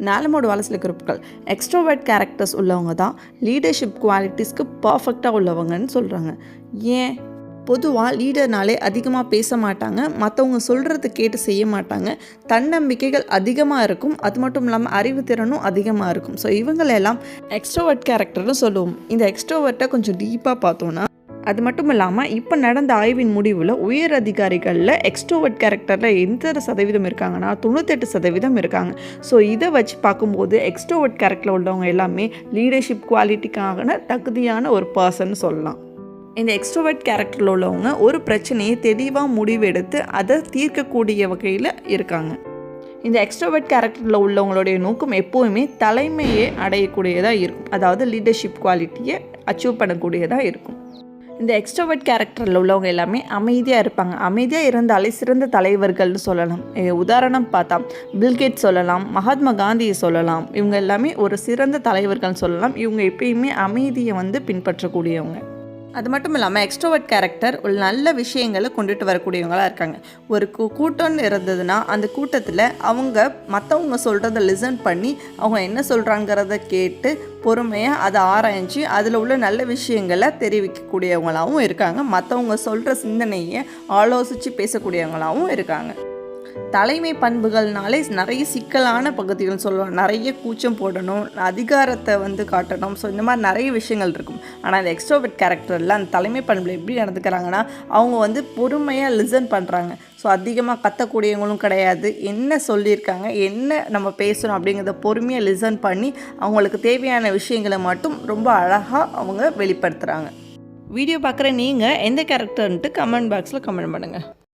நாலமோட வளசில குரூப்புகள் எக்ஸ்ட்ரோவேட் characters உள்ளவங்க தான். Leadership குவாலிட்டிஸ்க்கு பர்ஃபெக்டாக உள்ளவங்கன்னு சொல்கிறாங்க ஏன்? பொதுவாக லீடர்னாலே அதிகமாக பேச மாட்டாங்க. மற்றவங்க சொல்கிறத கேட்டு செய்ய மாட்டாங்க. தன்னம்பிக்கைகள் அதிகமாக இருக்கும். அது மட்டும் இல்லாமல் அறிவு திறனும் அதிகமாக இருக்கும். ஸோ இவங்களெல்லாம் எக்ஸ்ட்ரோவர்ட் கேரக்டர்னு சொல்லுவோம். இந்த எக்ஸ்ட்ரோவர்ட்டை கொஞ்சம் டீப்பாக பார்த்தோன்னா அது மட்டும் இல்லாமல் இப்போ நடந்த ஆய்வின் முடிவில் உயர் அதிகாரிகளில் எக்ஸ்ட்ரோவர்ட் கேரக்டரில் எந்த சதவீதம் இருக்காங்கன்னா தொண்ணூத்தெட்டு சதவீதம் இருக்காங்க. ஸோ இதை வச்சு பார்க்கும்போது எக்ஸ்ட்ரோவர்ட் கேரக்டரில் உள்ளவங்க எல்லாமே லீடர்ஷிப் குவாலிட்டிக்கான தகுதியான ஒரு பர்சன் சொல்லலாம். இந்த எக்ஸ்ட்ரோவர்ட் கேரக்டரில் உள்ளவங்க ஒரு பிரச்சனையை தெளிவாக முடிவெடுத்து அதை தீர்க்கக்கூடிய வகையில் இருக்காங்க. இந்த எக்ஸ்ட்ரோவர்ட் கேரக்டரில் உள்ளவங்களுடைய நோக்கம் எப்போவுமே தலைமையை அடையக்கூடியதாக இருக்கும். அதாவது லீடர்ஷிப் குவாலிட்டியை அச்சீவ் பண்ணக்கூடியதாக இருக்கும். இந்த எக்ஸ்ட்ரோவர்ட் கேரக்டரில் உள்ளவங்க எல்லாமே அமைதியாக இருப்பாங்க. அமைதியாக இருந்தாலே சிறந்த தலைவர்கள்னு சொல்லலாம். உதாரணம் பார்த்தா பில்கேட் சொல்லலாம் மகாத்மா காந்தியை சொல்லலாம். இவங்க எல்லாமே ஒரு சிறந்த தலைவர்கள்னு சொல்லலாம். இவங்க எப்பயுமே அமைதியை வந்து பின்பற்றக்கூடியவங்க. அது மட்டும் இல்லாமல் எக்ஸ்ட்ரோவர்ட் கேரக்டர் ஒரு நல்ல விஷயங்களை கொண்டுட்டு வரக்கூடியவங்களாக இருக்காங்க. ஒரு கூட்டம்னு இருந்ததுன்னா அந்த கூட்டத்தில் அவங்க மற்றவங்க சொல்கிறத லிசன் பண்ணி அவங்க என்ன சொல்கிறாங்கிறத கேட்டு பொறுமையாக அதை ஆராய்ஞ்சு அதில் உள்ள நல்ல விஷயங்களை தெரிவிக்கக்கூடியவங்களாகவும் இருக்காங்க. மற்றவங்க சொல்கிற சிந்தனையை ஆலோசித்து பேசக்கூடியவங்களாகவும் இருக்காங்க. தலைமை பண்புகள்னாலே நிறைய சிக்கலான பகுதிகள் சொல்லுவோம் நிறைய கூச்சம் போடணும் அதிகாரத்தை வந்து காட்டணும். ஸோ இந்த மாதிரி நிறைய விஷயங்கள் இருக்கும். ஆனால் அந்த எக்ஸ்ட்ரோவெட் கேரக்டரில் அந்த தலைமை பண்பில் எப்படி நடந்துக்கிறாங்கன்னா அவங்க வந்து பொறுமையாக லிசன் பண்ணுறாங்க ஸோ அதிகமாக கத்தக்கூடியவங்களும் கிடையாது. என்ன சொல்லியிருக்காங்க என்ன நம்ம பேசணும் அப்படிங்கிறத பொறுமையாக லிசன் பண்ணி அவங்களுக்கு தேவையான விஷயங்களை மட்டும் ரொம்ப அழகாக அவங்க வெளிப்படுத்துகிறாங்க வீடியோ பார்க்குற நீங்கள் எந்த கேரக்டர்ன்ட்டு கமெண்ட் பாக்ஸில் கமெண்ட் பண்ணுங்கள்